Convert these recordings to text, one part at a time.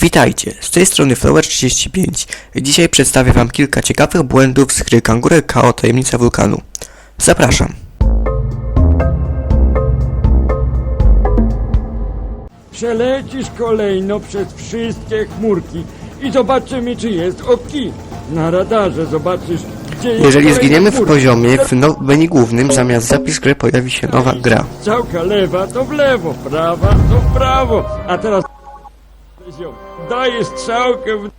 Witajcie, z tej strony Flower35. Dzisiaj przedstawię wam kilka ciekawych błędów z gry Kangurek KO Tajemnica Wulkanu. Zapraszam. Przelecisz kolejno przez wszystkie chmurki i zobaczymy, czy jest oki. Na radarze zobaczysz, gdzie jest Jeżeli kolejna zginiemy w chmurka. poziomie, w no- menu głównym zamiast zapis gry pojawi się nowa gra. Strzałka lewa to w lewo, prawa to w prawo. A teraz daję strzałkę w...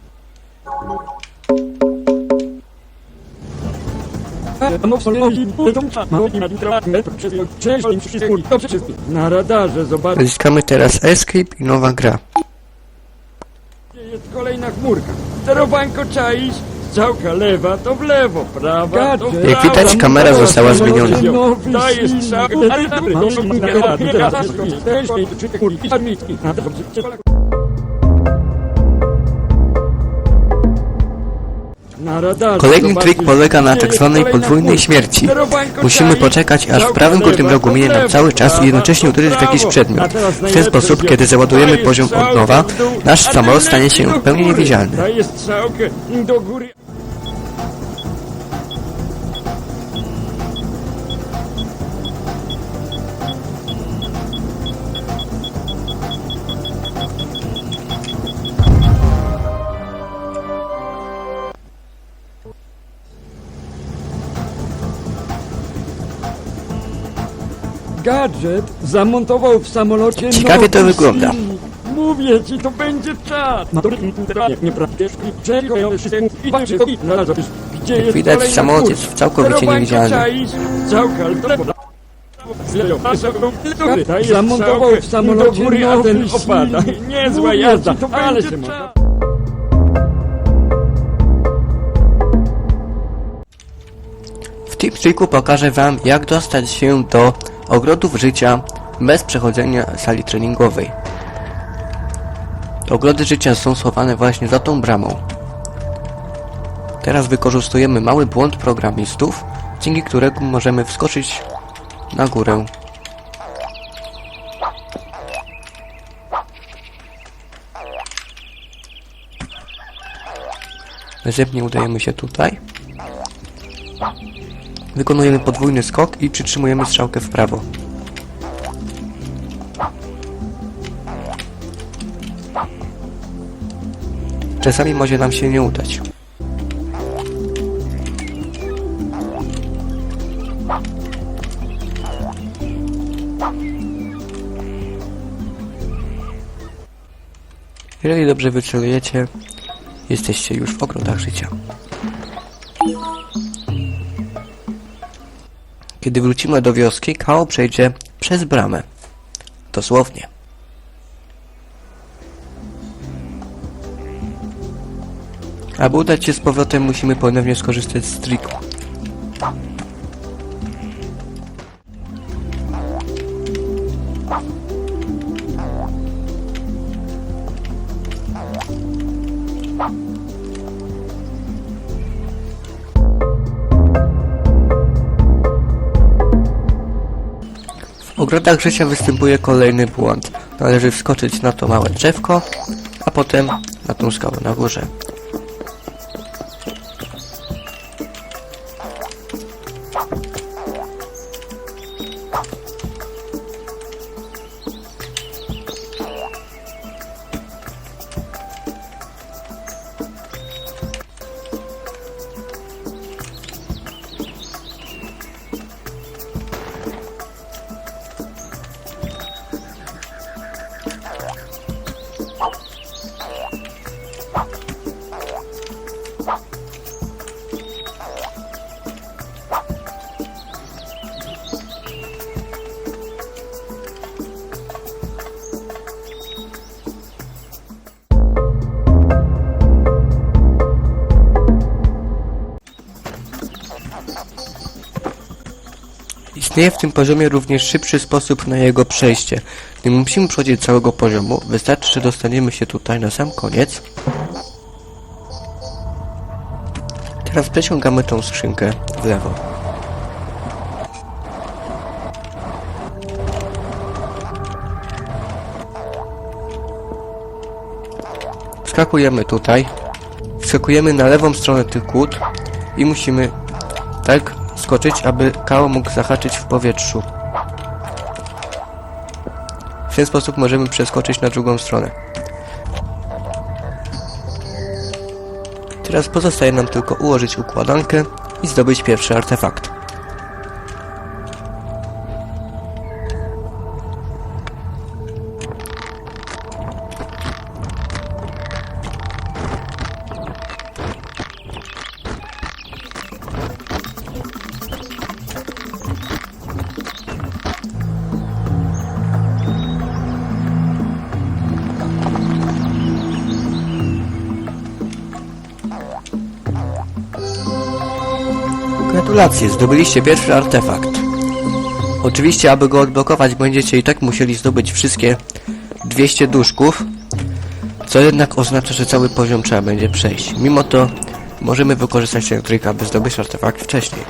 Na radarze zobaczysz, Naciskamy teraz Escape i nowa gra. jest kolejna chmurka. Sterowanko czaisz, strzałka lewa to w lewo, prawa to w prawo. Jak widać, kamera została zmieniona. Daję strzałkę, ale dobry, na radarze Kolejny trik polega na tak zwanej podwójnej śmierci. Musimy poczekać, aż w prawym górnym rogu minie nam cały czas i jednocześnie uderzyć w jakiś przedmiot. W ten sposób, kiedy załadujemy poziom od nowa, nasz samolot stanie się w pełni niewidzialny. Gadżet zamontował w samolocie Ciekawie nowy to wygląda. silnik. Mówię ci, to będzie czas. Gdzie jest widać, kolejna samolot chmurka? jest całkowicie Sterowanko niewidzialny. czaisz, Działka w lewo. Zamontował w samolocie góry, a ten opada. Niezła jazda, ale się ma. W tym triku pokażę wam, jak dostać się do ogrodów życia bez przechodzenia sali treningowej. Ogrody życia są schowane właśnie za tą bramą. Teraz wykorzystujemy mały błąd programistów, dzięki któremu możemy wskoczyć na górę. Następnie udajemy się tutaj. Wykonujemy podwójny skok i przytrzymujemy strzałkę w prawo. Czasami może nam się nie udać. Jeżeli dobrze wycelujecie, jesteście już w ogrodach życia. Kiedy wrócimy do wioski, Kao przejdzie przez bramę. Dosłownie. Aby udać się z powrotem, musimy ponownie skorzystać z triku. Ogrodach życia występuje kolejny błąd. Należy wskoczyć na to małe drzewko, a potem na tą skałę na górze. Istnieje w tym poziomie również szybszy sposób na jego przejście. Nie musimy przechodzić całego poziomu, wystarczy, że dostaniemy się tutaj na sam koniec. Teraz przeciągamy tą skrzynkę w lewo. Wskakujemy tutaj. Wskakujemy na lewą stronę tych kłód i musimy tak skoczyć, aby Kao mógł zahaczyć w powietrzu. W ten sposób możemy przeskoczyć na drugą stronę. Teraz pozostaje nam tylko ułożyć układankę i zdobyć pierwszy artefakt. Gratulacje, zdobyliście pierwszy artefakt. Oczywiście, aby go odblokować, będziecie i tak musieli zdobyć wszystkie 200 duszków, co jednak oznacza, że cały poziom trzeba będzie przejść. Mimo to możemy wykorzystać ten trik, aby zdobyć artefakt wcześniej.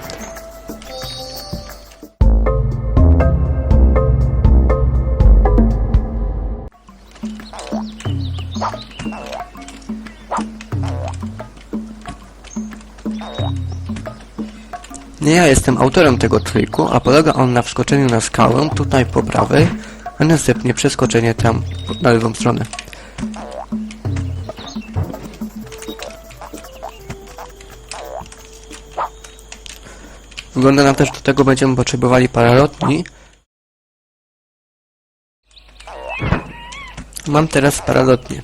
Nie ja jestem autorem tego triku, a polega on na wskoczeniu na skałę tutaj po prawej, a następnie przeskoczenie tam na lewą stronę. Wygląda na to, że do tego będziemy potrzebowali paralotni. Mam teraz paralotnię.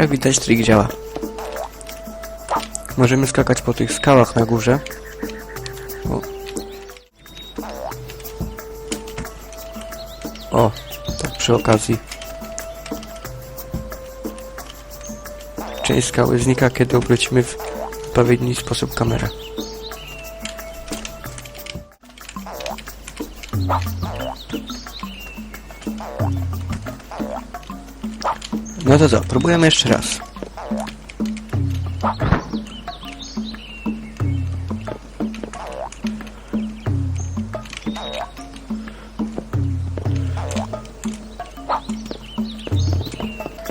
Jak widać trik działa. Możemy skakać po tych skałach na górze. O, o tak przy okazji. Część skały znika, kiedy obrócimy w odpowiedni sposób kamerę. No to co, próbujemy jeszcze raz.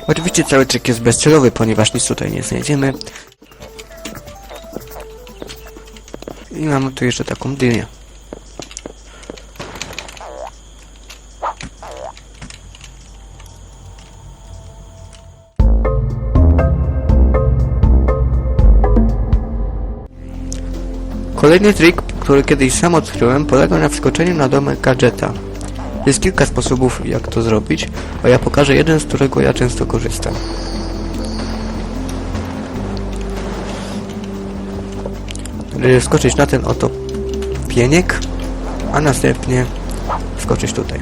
Oczywiście cały trik jest bezcelowy, ponieważ nic tutaj nie znajdziemy. I mamy tu jeszcze taką dynię. Kolejny trik, który kiedyś sam odkryłem, polega na wskoczeniu na domek gadżeta. Jest kilka sposobów, jak to zrobić, a ja pokażę jeden, z którego ja często korzystam. Należy Skoczyć na ten oto pieniek, a następnie skoczyć tutaj.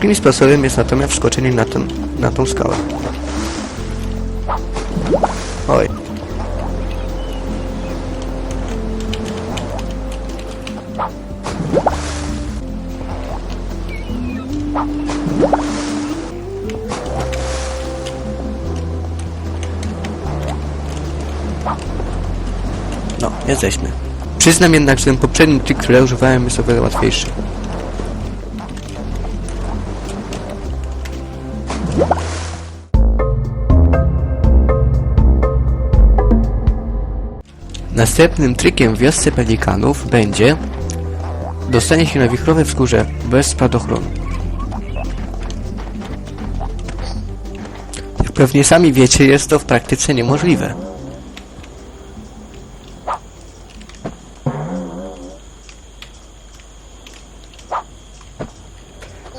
Drugim sposobem jest natomiast wskoczenie na, ten, na tą skałę. Oj. No, jesteśmy. Przyznam jednak, że ten poprzedni trik, który używałem jest o wiele łatwiejszy. Następnym trikiem w wiosce pelikanów będzie dostanie się na wichrowe wzgórze bez spadochronu. Jak pewnie sami wiecie, jest to w praktyce niemożliwe.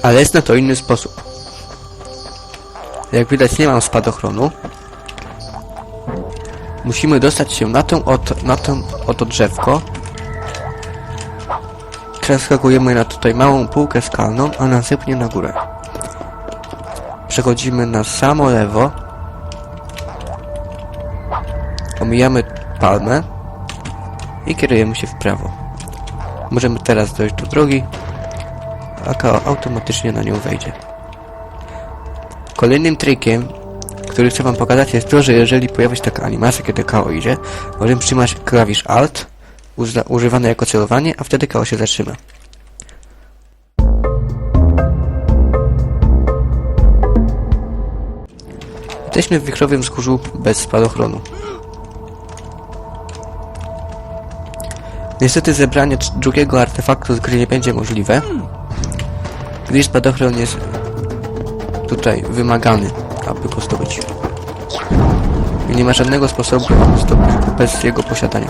Ale jest na to inny sposób. Jak widać nie mam spadochronu, Musimy dostać się na tą oto, na tą oto drzewko. Przeskakujemy na tutaj małą półkę skalną, a następnie na górę. Przechodzimy na samo lewo. Omijamy palmę i kierujemy się w prawo. Możemy teraz dojść do drogi, a automatycznie na nią wejdzie. Kolejnym trikiem, który chcę wam pokazać jest to, że jeżeli pojawi się taka animacja, kiedy KO idzie, możemy trzymać klawisz ALT, używany jako celowanie, a wtedy KO się zatrzyma. Jesteśmy w wichrowym wzgórzu bez spadochronu. Niestety zebranie drugiego artefaktu z gry nie będzie możliwe, gdyż spadochron jest tutaj wymagany, aby go zdobyć. I nie ma żadnego sposobu bez jego posiadania.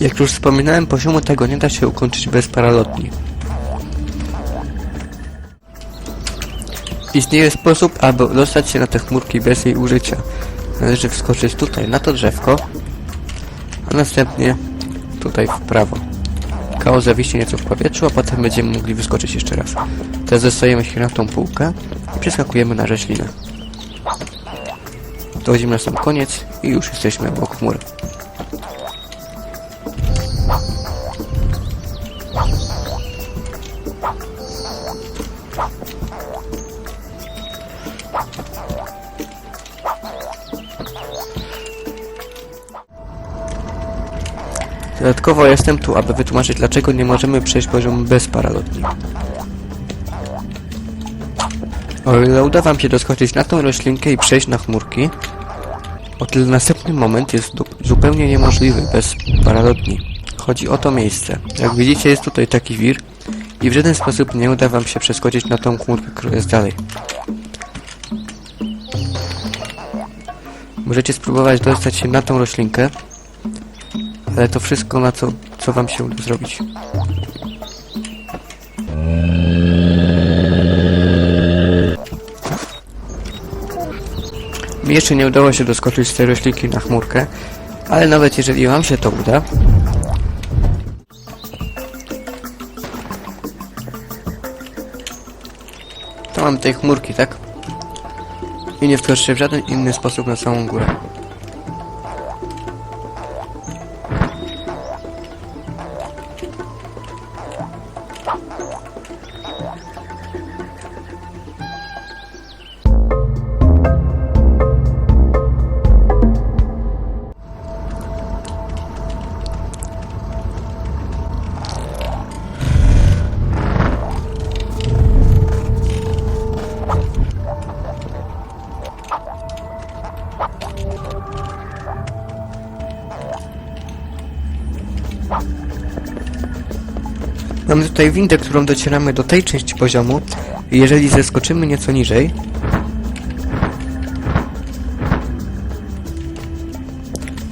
Jak już wspominałem, poziomu tego nie da się ukończyć bez paralotni. Istnieje sposób, aby dostać się na te chmurki bez jej użycia. Należy wskoczyć tutaj na to drzewko, a następnie tutaj w prawo. Kaos zawiśnie nieco w powietrzu, a potem będziemy mogli wyskoczyć jeszcze raz. Teraz zostajemy się na tą półkę i przeskakujemy na roślinę. Dochodzimy na sam koniec i już jesteśmy obok chmury. Dodatkowo jestem tu, aby wytłumaczyć, dlaczego nie możemy przejść poziomu bez paralotni. O ile uda wam się doskoczyć na tą roślinkę i przejść na chmurki, o tyle następny moment jest zupełnie niemożliwy bez paralotni. Chodzi o to miejsce. Jak widzicie jest tutaj taki wir i w żaden sposób nie uda wam się przeskoczyć na tą chmurkę, która jest dalej. Możecie spróbować dostać się na tą roślinkę, ale to wszystko na co, co wam się uda zrobić. Mi jeszcze nie udało się doskoczyć z tej roślinki na chmurkę, ale nawet jeżeli wam się to uda, to mam tej chmurki, tak? I nie wskoczycie w żaden inny sposób na samą górę. Tutaj windę, którą docieramy do tej części poziomu jeżeli zeskoczymy nieco niżej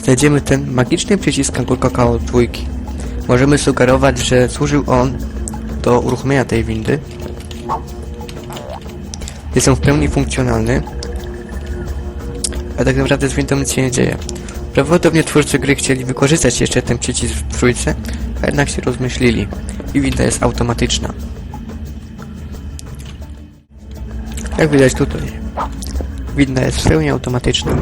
znajdziemy ten magiczny przycisk albo kakao dwójki. Możemy sugerować, że służył on do uruchomienia tej windy. Jest on w pełni funkcjonalny, a tak naprawdę z windą nic się nie dzieje. Prawdopodobnie twórcy gry chcieli wykorzystać jeszcze ten przycisk w trójce, a jednak się rozmyślili i winda jest automatyczna. Jak widać tutaj, winda jest w pełni automatyczna.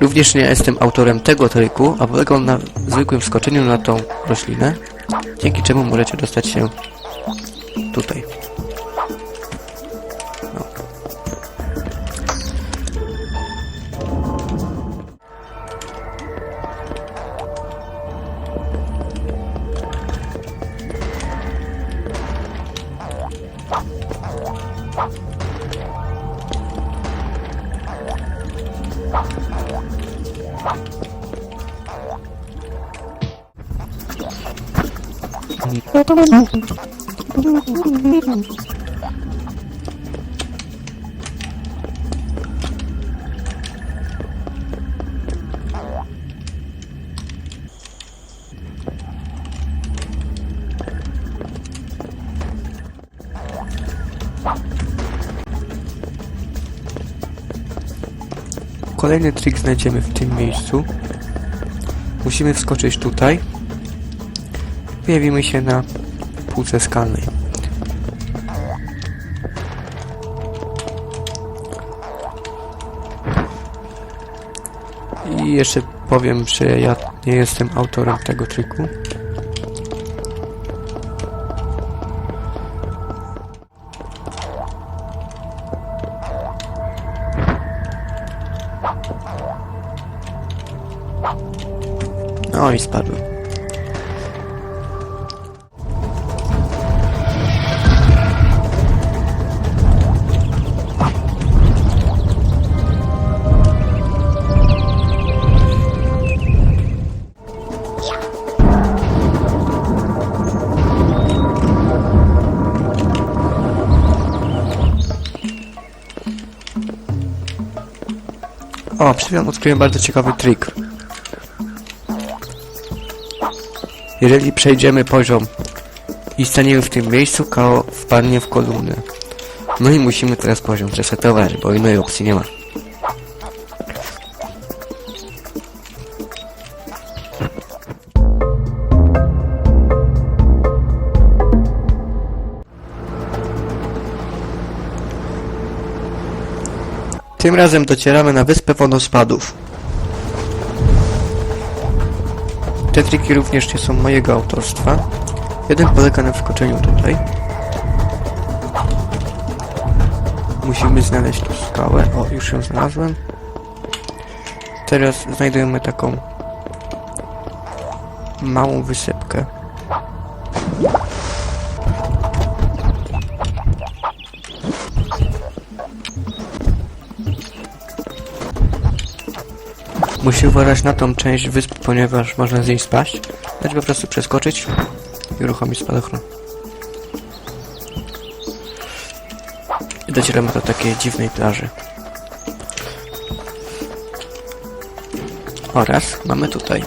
Również nie jestem autorem tego triku, a polega on na zwykłym wskoczeniu na tą roślinę, dzięki czemu możecie dostać się tutaj. No. Nie, to Kolejny trik znajdziemy w tym miejscu. Musimy wskoczyć tutaj. Pojawimy się na półce skalnej. I jeszcze powiem, że ja nie jestem autorem tego triku. No i spadłem. Przed chwilą odkryłem bardzo ciekawy trik. Jeżeli przejdziemy poziom i staniemy w tym miejscu, KO wpadnie w kolumnę. No i musimy teraz poziom resetować, bo innej opcji nie ma. Tym razem docieramy na wyspę wodospadów. Te triki również nie są mojego autorstwa. Jeden polega na wskoczeniu tutaj. Musimy znaleźć tu skałę. O, już ją znalazłem. Teraz znajdujemy taką małą wysypkę. Musi uważać na tą część wyspy, ponieważ można z niej spaść. Dać po prostu przeskoczyć i uruchomić spadochron. I docieramy do takiej dziwnej plaży. Oraz mamy tutaj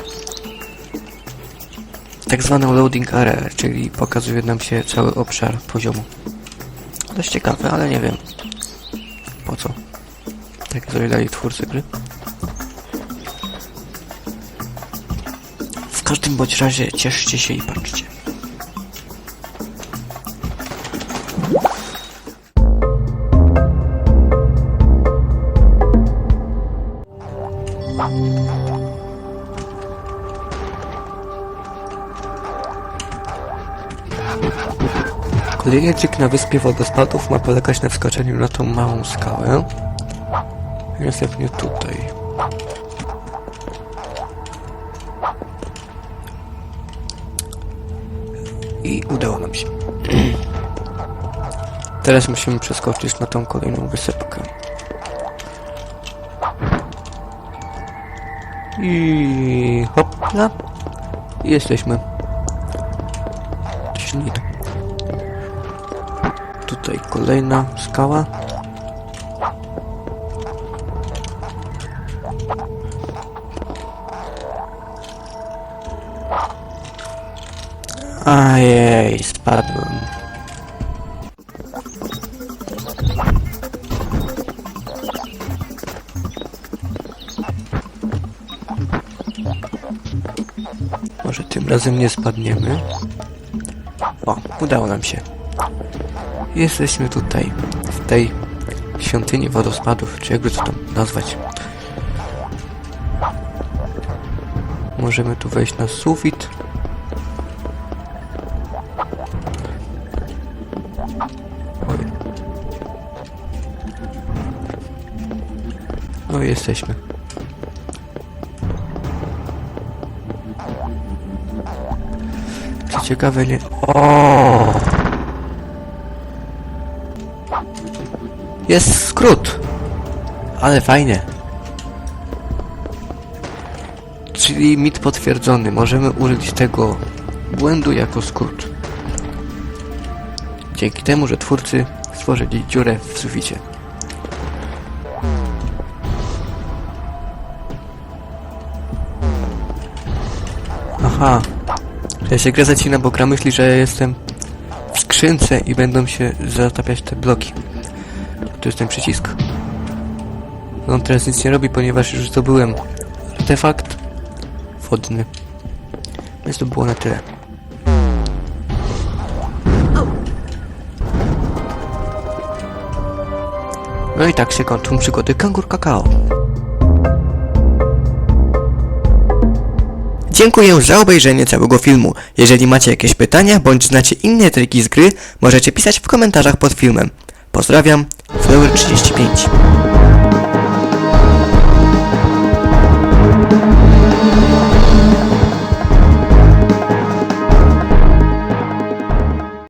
tak zwaną loading area, czyli pokazuje nam się cały obszar poziomu. Dość ciekawe, ale nie wiem po co. Tak dali twórcy gry. Każdym bądź razie cieszcie się i patrzcie. Kolejny trik na wyspie wodospadów ma polegać na wskoczeniu na tą małą skałę. Następnie tutaj. I udało nam się. Teraz musimy przeskoczyć na tą kolejną wysypkę. I hopla. I jesteśmy. Tutaj kolejna skała. Ajej, spadłem. Może tym razem nie spadniemy. O, udało nam się. Jesteśmy tutaj, w tej świątyni wodospadów, czy jakby to tam nazwać. Możemy tu wejść na sufit. Jesteśmy. Co ciekawe nie... O! Jest skrót! Ale fajnie. Czyli mit potwierdzony. Możemy użyć tego błędu jako skrót. Dzięki temu, że twórcy stworzyli dziurę w suficie. Aha. Ja się gra zacina, bo gra myśli, że jestem w skrzynce i będą się zatapiać te bloki. Tu jest ten przycisk. On teraz nic nie robi, ponieważ już zdobyłem artefakt wodny. Więc to było na tyle. No i tak się kończą przygody Kangur Kakao. Dziękuję za obejrzenie całego filmu. Jeżeli macie jakieś pytania bądź znacie inne triki z gry, możecie pisać w komentarzach pod filmem. Pozdrawiam, Flower35.